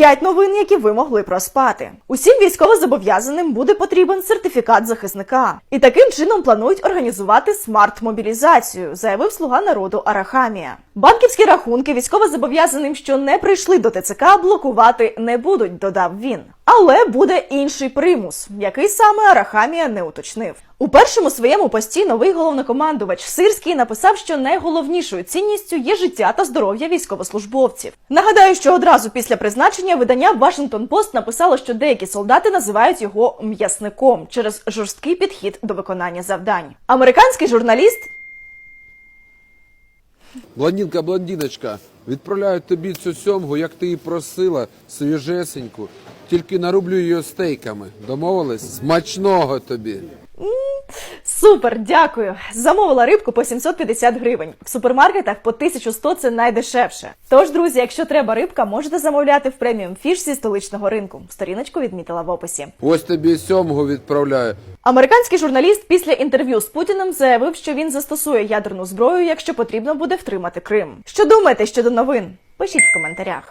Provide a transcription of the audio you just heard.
П'ять новин, які ви могли проспати. Усім військовозобов'язаним буде потрібен сертифікат захисника, і таким чином планують організувати смарт-мобілізацію, заявив слуга народу Арахамія. Банківські рахунки військовозобов'язаним, що не прийшли до ТЦК, блокувати не будуть, додав він. Але буде інший примус, який саме Арахамія не уточнив. У першому своєму пості новий головнокомандувач Сирський написав, що найголовнішою цінністю є життя та здоров'я військовослужбовців. Нагадаю, що одразу після призначення видання Washington Post написало, що деякі солдати називають його м'ясником через жорсткий підхід до виконання завдань. Американський журналіст Блондинка, блондиночка, відправляю тобі цю сьомгу, як ти і просила, свіжесеньку. Тільки нарублю її стейками. Домовились? Смачного тобі. Супер, дякую. Замовила рибку по 750 гривень. В супермаркетах по 1100 це найдешевше. Тож, друзі, якщо треба рибка, можете замовляти в преміум фіш зі столичного ринку. Сторіночку відмітила в описі. Ось тобі сьомгу відправляю. Американський журналіст після інтерв'ю з Путіним заявив, що він застосує ядерну зброю, якщо потрібно буде втримати Крим. Що думаєте щодо новин? Пишіть в коментарях.